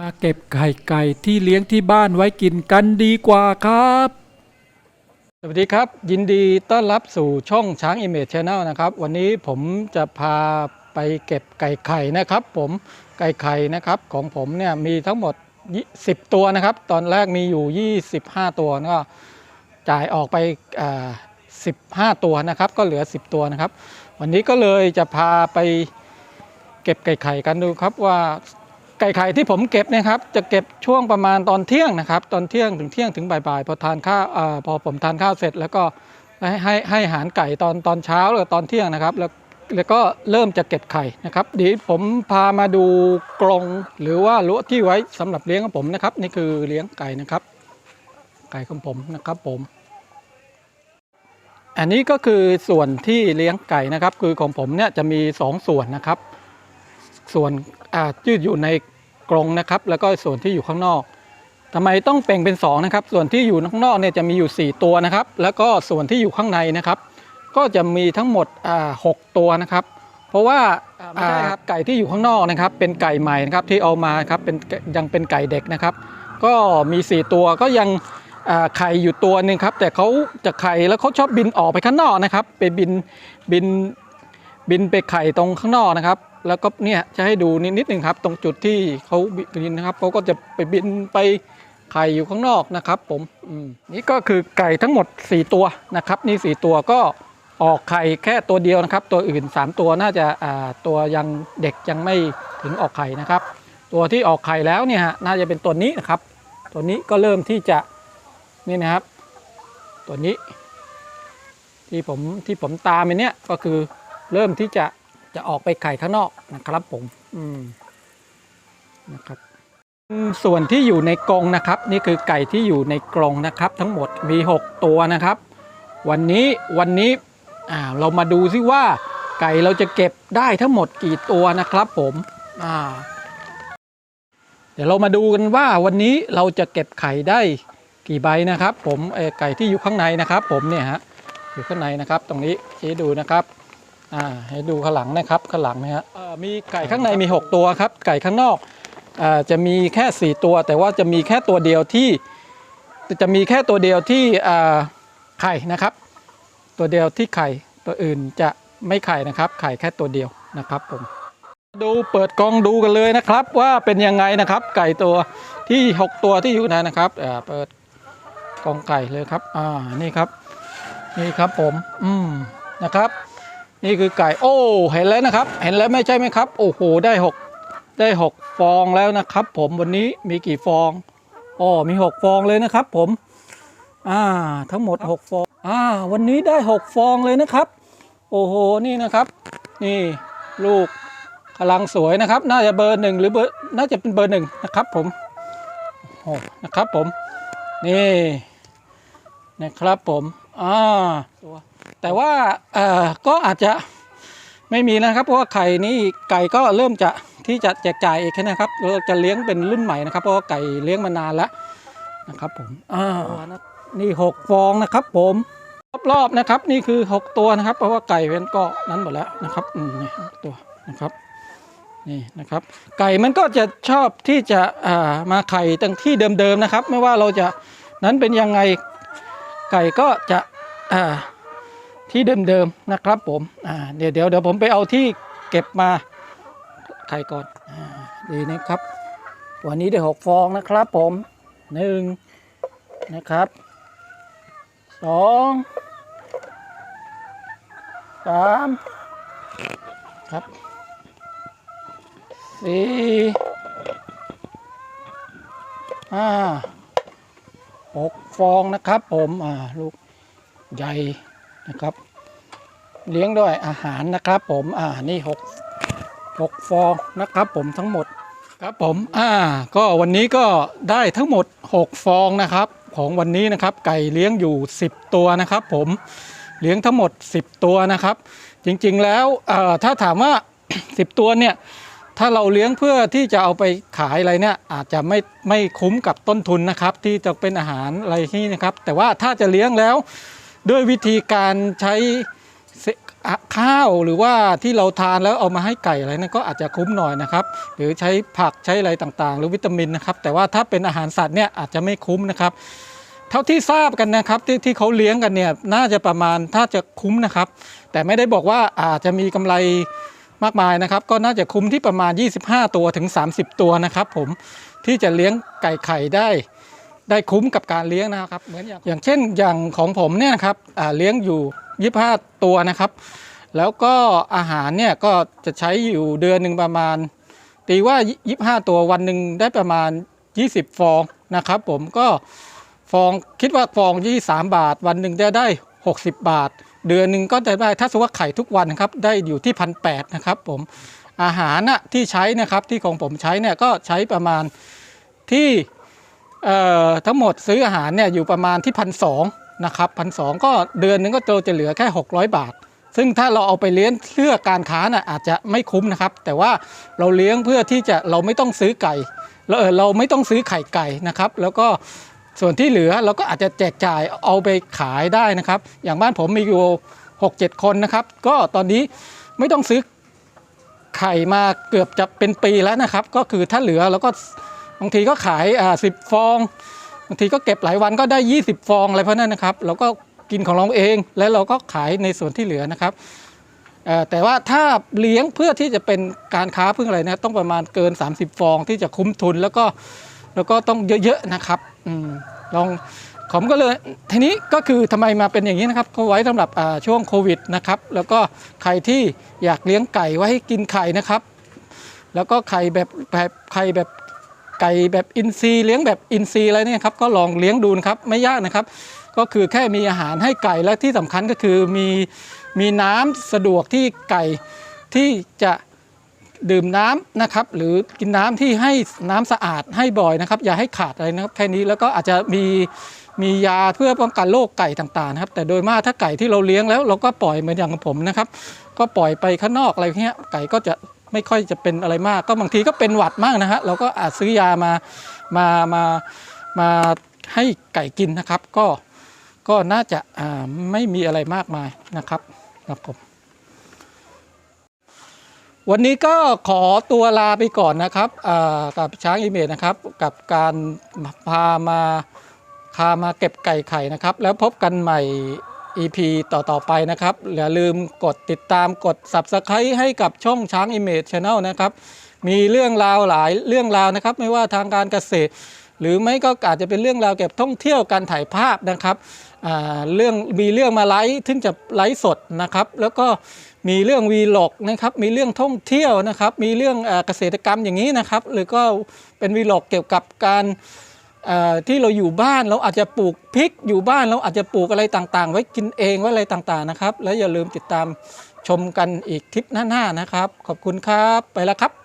มาเก็บไข่ไก่ที่เลี้ยงที่บ้านไว้กินกันดีกว่าครับ สวัสดีครับ ยินดีต้อนรับสู่ช่องช้างอิมเมจชาแนลนะครับ วันนี้ผมจะพาไปเก็บไก่ไข่นะครับ ผมไก่ไข่นะครับของผมเนี่ยมีทั้งหมด 10 ตัวนะครับ ตอนแรกมีอยู่ 25 ตัวก็จ่ายออกไปอ่า15 ตัวนะครับ ก็เหลือ 10 ตัวนะครับ วันนี้ก็เลยจะพาไปเก็บไก่ไข่กันดูครับว่า ไก่ไข่ที่ผมเก็บนะครับ จะเก็บช่วงประมาณตอนเที่ยงนะครับ ตอนเที่ยงถึงเที่ยงถึงบ่ายๆพอทานข้าวอพอผมทานข้าวเสร็จ แล้วก็ให้ให้ให้อาหารไก่ตอนตอนเช้าหรือตอนเที่ยงนะครับ แล้วแล้วก็เริ่มจะเก็บไข่นะครับเดี๋ยวผมพามาดูกรงหรือว่ารั้วที่ไว้สำหรับเลี้ยงของผมนะครับ นี่คือเลี้ยงไก่นะครับ ไก่ของผมนะครับผม อันนี้ก็คือส่วนที่เลี้ยงไก่นะครับ คือของผมเนี่ยจะมี 2ส่วนนะครับ ส่วนอ่าที่อยู่ในกรงนะครับ แล้วก็ส่วนที่อยู่ข้างนอกทำไมต้องแบ่งเป็น2นะครับ ส่วนที่อยู่ข้างนอกเนี่ยจะมีอยู่ 4 ตัวนะครับ แล้วก็ส่วนที่อยู่ข้างในนะครับ ก็จะมีทั้งหมดอ่าหกตัวนะครับ เพราะว่าอ่าไก่ที่อยู่ข้างนอกนะครับ เป็นไก่ใหม่นะครับที่เอามาครับเป็นยังเป็นไก่เด็กนะครับ ก็มี 4 ตัวก็ยังอ่าไข่อยู่ตัวหนึ่งครับ แต่เขาจะไข่แล้วเขาชอบบินออกไปข้างนอกนะครับ ไปบินบินบินไปไข่ตรงข้างนอกนะครับ แล้วก็เนี่ยจะให้ดูนิดนิดหนึ่งครับ ตรงจุดที่เขาบินนะครับเขาก็จะไปบินไปไข่อยู่ข้างนอกนะครับ ผมมนี่ก็คือไก่ทั้งหมด 4 ตัวนะครับ นี่ 4 ตัวก็ออกไข่แค่ตัวเดียวนะครับ ตัวอื่น 3 ตัวน่าจะาตัวยังเด็กยังไม่ถึงออกไข่นะครับ ตัวที่ออกไข่แล้วเนี่ยฮะน่าจะเป็นตัวนี้นะครับ ตัวนี้ก็เริ่มที่จะนี่นะครับ ตัวนี้ ที่ผมที่ผมตามไปเนี่ยก็คือเริ่มที่จะ จะออกไปไข่ข้างนอกนะครับผมอืมนะครับ ส่วนที่อยู่ในกรงนะครับ นี่คือไก่ที่อยู่ในกรงนะครับ ทั้งหมดมี 6 ตัวนะครับ วันนี้วันนี้อ่าเรามาดูซิว่าไก่เราจะเก็บได้ทั้งหมดกี่ตัวนะครับผมอ่าเดี๋ยวเรามาดูกันว่าวันนี้เราจะเก็บไข่ได้กี่ใบนะครับ ผมไก่ที่อยู่ข้างในนะครับ ผมเนี่ยฮะอยู่ข้างในนะครับ ตรงนี้ชี้ดูนะครับ อ่าให้ดูข้างหลังนะครับข้างหลังนะฮะมีไก่ข้างในมี 6 ตัวครับ ไก่ข้างนอกอ่าจะมีแค่ 4 ตัว แต่ว่าจะมีแค่ตัวเดียวที่จะมีแค่ตัวเดียวที่อ่าไข่นะครับ ตัวเดียวที่ไข่ตัวอื่นจะไม่ไข่นะครับ ไข่แค่ตัวเดียวนะครับผมดูเปิดกล่องดูกันเลยนะครับ ว่าเป็นยังไงนะครับ ไก่ตัวที่ 6 ตัวที่อยู่ในนะครับอ่าเปิดกล่องไก่เลยครับ อ่านี่ครับนี่ครับผม อืมนะครับ นี่คือไก่โอ้เห็นแล้วนะครับ เห็นแล้วไม่ใช่ไหมครับ โอ้โหได้หกได้หกฟองแล้วนะครับ ผมวันนี้มีกี่ฟองอ๋อมีหกฟองเลยนะครับ ผมอ่าทั้งหมดหกฟองอ่าวันนี้ได้หกฟองเลยนะครับ โอ้โหนี่นะครับ นี่ลูกกำลังสวยนะครับ น่าจะเบอร์หนึ่งหรือเบอร์น่าจะเป็นเบอร์หนึ่งนะครับ ผมโอ้นะครับผมนี่นะครับผมอ่าตัว แต่ว่าเอ่อก็อาจจะไม่มีนะครับ เพราะว่าไข่นี่ไก่ก็เริ่มจะที่จะแจกจ่ายเองนะครับเราจะเลี้ยงเป็นรุ่นใหม่นะครับ เพราะว่าไก่เลี้ยงมานานแล้วนะครับผมอ่านี่หกฟองนะครับ ผมรอบๆนะครับ นี่คือหกตัวนะครับ เพราะว่าไก่เป็นก็นั้นหมดแล้วนะครับอืมนี่ตัวนะครับนี่นะครับ ไก่มันก็จะชอบที่จะอ่ามาไข่ตั้งที่เดิมๆนะครับ ไม่ว่าเราจะนั้นเป็นยังไงไก่ก็จะอ่า ที่เดิมๆนะครับผมอ่าเดี๋ยวเดี๋ยวเดี๋ยวผมไปเอาที่เก็บมาไข่ก่อนอ่าดีนะครับ วันนี้ได้หกฟองนะครับผมหนึ่งนะครับสองสามครับสี่ห้าหกฟองนะครับผม อ่า ลูกใหญ่ นะครับ เลี้ยงด้วยอาหารนะครับผมอ่านี่หกหกฟองนะครับผมทั้งหมดครับผมอ่าก็วันนี้ก็ได้ทั้งหมด 6 ฟองนะครับ ของวันนี้นะครับไก่เลี้ยงอยู่ 10 ตัวนะครับ ผมเลี้ยงทั้งหมด 10 ตัวนะครับ จริงๆแล้วเอ่อถ้าถามว่า 10 ตัวเนี่ยถ้าเราเลี้ยงเพื่อที่จะเอาไปขายอะไรเนี่ยอาจจะไม่ไม่คุ้มกับต้นทุนนะครับ ที่จะเป็นอาหารอะไรที่นะครับ แต่ว่าถ้าจะเลี้ยงแล้ว ด้วยวิธีการใช้ข้าวหรือว่าที่เราทานแล้วเอามาให้ไก่อะไรนั่นก็อาจจะคุ้มหน่อยนะครับ หรือใช้ผักใช้อะไรต่างๆ หรือวิตามินนะครับ แต่ว่าถ้าเป็นอาหารสัตว์เนี่ยอาจจะไม่คุ้มนะครับ เท่าที่ทราบกันนะครับที่ที่เขาเลี้ยงกันเนี่ยน่าจะประมาณถ้าจะคุ้มนะครับ แต่ไม่ได้บอกว่าอาจจะมีกำไรมากมายนะครับ ก็น่าจะคุ้มที่ประมาณ 25 ตัวถึง 30 ตัวนะครับ ผมที่จะเลี้ยงไก่ไข่ได้ ได้คุ้มกับการเลี้ยงนะครับเหมือนอย่างอย่างเช่นอย่างของผมเนี่ยนะครับเลี้ยงอยู่ 25 ตัวนะครับ แล้วก็อาหารเนี่ยก็จะใช้อยู่เดือนหนึ่งประมาณ ตีว่า 25 ตัววันหนึ่งได้ประมาณ 20 ฟองนะครับ ผมก็ฟองคิดว่าฟองที่3บาท วันหนึ่งจะได้ 60 บาท เดือนหนึ่งก็จะได้ถ้าสมมติว่าไข่ทุกวันนะครับได้อยู่ที่พันแนะครับผมอาหารนะที่ใช้นะครับที่ของผมใช้เนี่ยก็ใช้ประมาณที่ ทั้งหมดซื้ออาหารเนี่ยอยู่ประมาณที่พันสองนะครับพันสองก็เดือนหนึงก็จะเหลือแค่ 600 บาท ซึ่งถ้าเราเอาไปเลี้ยงเพื่อการค้าน่ะอาจจะไม่คุ้มนะครับ แต่ว่าเราเลี้ยงเพื่อที่จะเราไม่ต้องซื้อไก่เราเออเราไม่ต้องซื้อไข่ไก่นะครับ แล้วก็ส่วนที่เหลือเราก็อาจจะแจกจ่ายเอาไปขายได้นะครับ อย่างบ้านผมมีอยู่6 7คนนะครับ ก็ตอนนี้ไม่ต้องซื้อไข่มาเกือบจะเป็นปีแล้วนะครับ ก็คือถ้าเหลือเราก็ บางทีก็ขายอ่าสิบฟองบางทีก็เก็บหลายวันก็ได้ 20 ฟองอะไรเพราะนั้นนะครับ เราก็กินของเราเองแล้วเราก็ขายในส่วนที่เหลือนะครับแต่ว่าถ้าเลี้ยงเพื่อที่จะเป็นการค้าเพื่ออะไรนะต้องประมาณเกิน 30 ฟองที่จะคุ้มทุนแล้วก็แล้วก็ต้องเยอะๆนะครับอลองผมก็เลยทีนี้ก็คือทำไมมาเป็นอย่างนี้นะครับเขาไว้สำหรับช่วงโควิดนะครับ แล้วก็ใครที่อยากเลี้ยงไก่ไว้ให้กินไข่นะครับ แล้วก็ไข่แบบแบบไข่แบบ ไก่แบบอินทรีย์เลี้ยงแบบอินทรีย์อะไรเนี่ยครับก็ลองเลี้ยงดูนะครับไม่ยากนะครับ ก็คือแค่มีอาหารให้ไก่และที่สำคัญก็คือมีมีน้ำสะดวกที่ไก่ที่จะดื่มน้ำนะครับ หรือกินน้ำที่ให้น้ำสะอาดให้บ่อยนะครับ อย่าให้ขาดอะไรนะครับแค่นี้แล้วก็อาจจะมีมียาเพื่อป้องกันโรคไก่ต่างๆนะครับแต่โดยมากถ้าไก่ที่เราเลี้ยงแล้ว เราก็ปล่อยเหมือนอย่างของผมนะครับ ก็ปล่อยไปข้างนอกอะไรเงี้ยไก่ก็จะ ไม่ค่อยจะเป็นอะไรมาก ก็บางทีก็เป็นหวัดมากนะฮะเราก็อาจซื้อยามามามามาให้ไก่กินนะครับ ก็ก็น่าจะอ่าไม่มีอะไรมากมายนะครับครับผมวันนี้ก็ขอตัวลาไปก่อนนะครับกับช้างอีเมจนะครับ กับการพามาพามาเก็บไก่ไข่นะครับ แล้วพบกันใหม่ EP ต่อ ๆ ไปนะครับ อย่าลืมกดติดตามกด Subscribe ให้กับช่องช้าง Image Channel นะครับ มีเรื่องราวหลายเรื่องราวนะครับ ไม่ว่าทางการเกษตร หรือไม่ก็อาจจะเป็นเรื่องราวเก็บท่องเที่ยวการถ่ายภาพนะครับอ่าเรื่องมีเรื่องมาไลฟ์ถึงจะไลฟ์สดนะครับ แล้วก็มีเรื่องวีล็อกนะครับ มีเรื่องท่องเที่ยวนะครับ มีเรื่องอาเกษตรกรรมอย่างนี้นะครับ หรือก็เป็นวีล็อกเกี่ยวกับการ ที่เราอยู่บ้านเราอาจจะปลูกพริกอยู่บ้านเราอาจจะปลูกอะไรต่างๆ ไว้กินเองไว้อะไรต่างๆนะครับ แล้วอย่าลืมติดตามชมกันอีกคลิปหน้าๆนะครับ ขอบคุณครับไปแล้วครับ